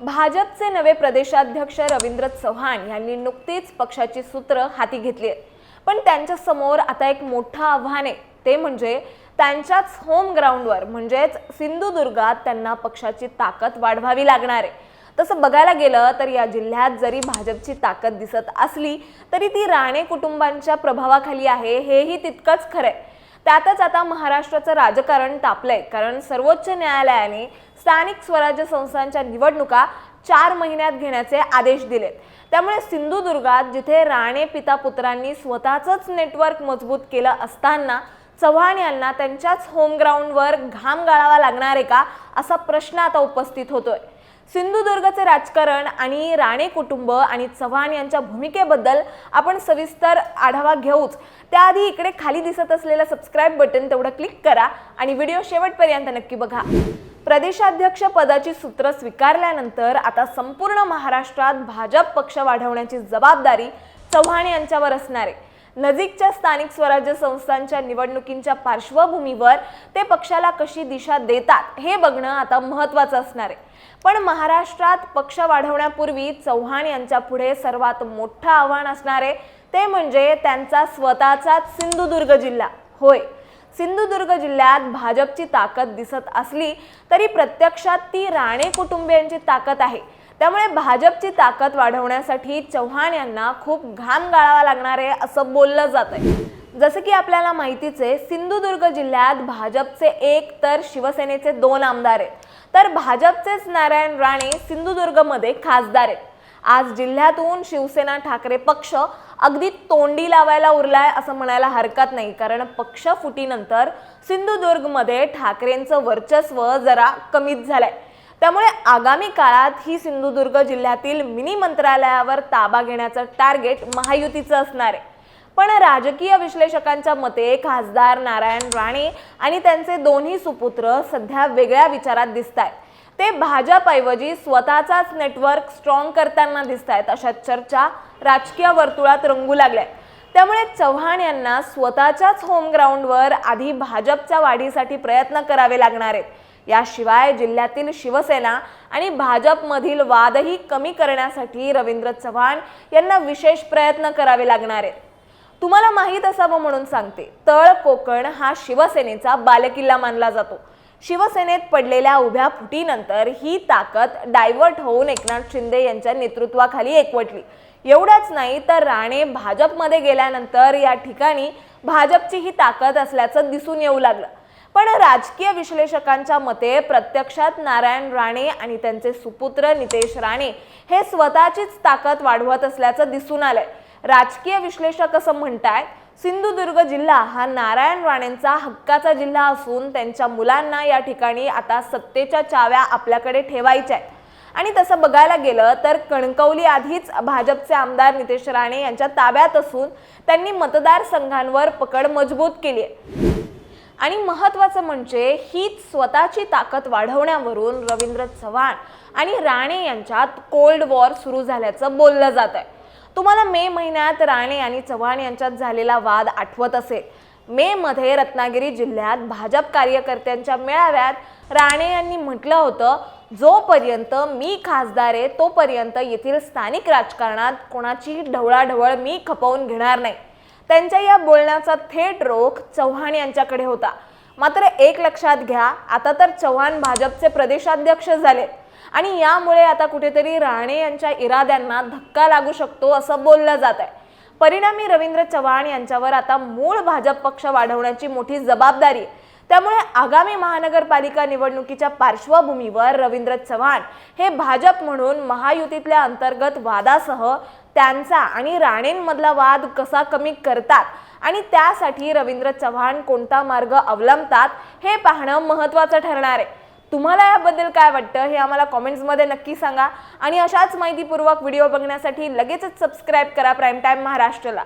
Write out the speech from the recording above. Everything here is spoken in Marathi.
भाजपचे नवे प्रदेशाध्यक्ष रवींद्र चव्हाण यांनी नुकतीच पक्षाची सूत्र हाती घेतली आहेत पण त्यांच्यासमोर आता एक मोठं आव्हान आहे. ते म्हणजे त्यांच्याच होम ग्राउंडवर म्हणजेच सिंधुदुर्गात त्यांना पक्षाची ताकद वाढवावी लागणार आहे. तसं बघायला गेलं तर या जिल्ह्यात जरी भाजपची ताकद दिसत असली तरी ती राणे कुटुंबांच्या प्रभावाखाली आहे. हेही तितकंच खरंय त्यातच आता महाराष्ट्राचं राजकारण तापलंय. कारण सर्वोच्च न्यायालयाने स्थानिक स्वराज्य संस्थांच्या निवडणुका चार महिन्यात घेण्याचे आदेश दिलेत. त्यामुळे सिंधुदुर्गात जिथे राणे पिता पुत्रांनी स्वतःच नेटवर्क मजबूत केलं असताना चव्हाण यांना त्यांच्याच होम ग्राउंडवर घाम गाळावा लागणार आहे का असा प्रश्न आता उपस्थित होतोय. सिंधुदुर्गचे राजकारण आणि राणे कुटुंब आणि चव्हाण यांच्या भूमिकेबद्दल आपण सविस्तर आढावा घेऊच. त्याआधी इकडे खाली दिसत असलेलं सबस्क्राईब बटन तेवढं क्लिक करा आणि व्हिडिओ शेवटपर्यंत नक्की बघा. प्रदेशाध्यक्ष पदाची सूत्र स्वीकारल्यानंतर आता संपूर्ण महाराष्ट्रात भाजप पक्ष वाढवण्याची जबाबदारी चव्हाण यांच्यावर असणार आहे. नजीकच्या स्थानिक स्वराज्य संस्थांच्या निवडणुकींच्या पार्श्वभूमीवर ते पक्षाला कशी दिशा देतात हे बघणं आता महत्त्वाचं असणार आहे. पण महाराष्ट्रात पक्ष वाढवण्यापूर्वी चव्हाण यांच्या पुढे सर्वात मोठं आव्हान असणार आहे. ते म्हणजे त्यांचा स्वतःचाच सिंधुदुर्ग जिल्हा. होय सिंधुदुर्ग जिल्ह्यात भाजपची ताकद दिसत असली तरी प्रत्यक्षात ती राणे कुटुंबियांची ताकद आहे. त्यामुळे भाजपची ताकद वाढवण्यासाठी चव्हाण यांना खूप घाम गाळावा लागणार आहे असं बोललं जात आहे जसं की आपल्याला माहितीच आहे सिंधुदुर्ग जिल्ह्यात भाजपचे एक तर शिवसेनेचे दोन आमदार आहेत. तर भाजपचेच नारायण राणे सिंधुदुर्गमध्ये खासदार आहेत. आज जिल्ह्यातून शिवसेना ठाकरे पक्ष अगदी तोंडी लावायला उरलाय असं म्हणायला हरकत नाही. कारण पक्ष फुटीनंतर सिंधुदुर्गमध्ये ठाकरेंचं वर्चस्व जरा कमीच झालंय. त्यामुळे आगामी काळात ही सिंधुदुर्ग जिल्ह्यातील मिनी मंत्रालयावर ताबा घेण्याचं टार्गेट महायुतीचं असणार आहे. पण राजकीय विश्लेषकांच्या मते खासदार नारायण राणे आणि त्यांचे दोन्ही सुपुत्र सध्या वेगळ्या विचारात दिसत आहेत ते भाजपऐवजी स्वतःचाच नेटवर्क स्ट्रॉंग करताना दिसत आहेत अशा चर्चा राजकीय वर्तुळात रंगू लागल्या त्यामुळे चव्हाण यांना स्वतःच्याच होम ग्राउंडवर आधी भाजपच्या वाढीसाठी प्रयत्न करावे लागणार आहेत. याशिवाय जिल्ह्यातील शिवसेना आणि भाजपमधील वादही कमी करण्यासाठी रवींद्र चव्हाण यांना विशेष प्रयत्न करावे लागणार आहेत. तुम्हाला माहीत असावं म्हणून सांगते तळ कोकण हा शिवसेनेचा बालेकिल्ला मानला जातो. शिवसेनेत पडलेल्या उभ्या फुटीनंतर ही ताकद डायव्हर्ट होऊन एकनाथ शिंदे यांच्या नेतृत्वाखाली एकवटली. एवढंच नाही तर राणे भाजपमध्ये गेल्यानंतर या ठिकाणी भाजपची ही ताकद असल्याचं दिसून येऊ लागलं. पण राजकीय विश्लेषकांच्या मते प्रत्यक्षात नारायण राणे आणि त्यांचे सुपुत्र नितेश राणे हे स्वतःचीच ताकद वाढवत असल्याचं दिसून आलंय. राजकीय विश्लेषक असं म्हणतायत सिंधुदुर्ग जिल्हा हा नारायण राणेंचा हक्काचा जिल्हा असून त्यांच्या मुलांना या ठिकाणी आता सत्तेच्या चाव्या आपल्याकडे ठेवायच्या आहेत. आणि तसं बघायला गेलं तर कणकवली आधीच भाजपचे आमदार नितेश राणे यांच्या ताब्यात असून त्यांनी मतदारसंघांवर पकड मजबूत केली आहे. आणि महत्त्वाचं म्हणजे हीच स्वतःची ताकद वाढवण्यावरून रवींद्र चव्हाण आणि राणे यांच्यात कोल्ड वॉर सुरू झाल्याचं बोललं जात आहे. तुम्हाला मे महिन्यात राणे आणि चव्हाण यांच्यात झालेला वाद आठवत असेल. मे मध्ये रत्नागिरी जिल्ह्यात भाजप कार्यकर्त्यांच्या मेळाव्यात राणे यांनी म्हटलं होतं जोपर्यंत मी खासदार आहे तोपर्यंत येथील स्थानिक राजकारणात कोणाची ढवळाढवळ मी खपवून घेणार नाही. त्यांच्या या बोलण्याचा थेट रोख चव्हाण यांच्याकडे होता मात्र एक लक्षात घ्या आता तर चव्हाण भाजपचे प्रदेशाध्यक्ष झालेत आणि यामुळे आता कुठेतरी राणे यांच्या इराद्यांना धक्का लागू शकतो असं बोललं जात आहे परिणामी रवींद्र चव्हाण यांच्यावर आता मूळ भाजप पक्ष वाढवण्याची मोठी जबाबदारी आहे. त्यामुळे आगामी महानगरपालिका निवडणुकीच्या पार्श्वभूमीवर रवींद्र चव्हाण हे भाजप म्हणून महायुतीतल्या अंतर्गत वादासह त्यांचा आणि राणेंमधला वाद कसा कमी करतात आणि त्यासाठी रवींद्र चव्हाण कोणता मार्ग अवलंबतात हे पाहणं महत्त्वाचं ठरणार आहे. तुम्हाला याबद्दल काय वाटतं हे आम्हाला कॉमेंट्समध्ये नक्की सांगा आणि अशाच माहितीपूर्वक व्हिडिओ बघण्यासाठी लगेचच सबस्क्राईब करा प्राईम टाईम महाराष्ट्रला.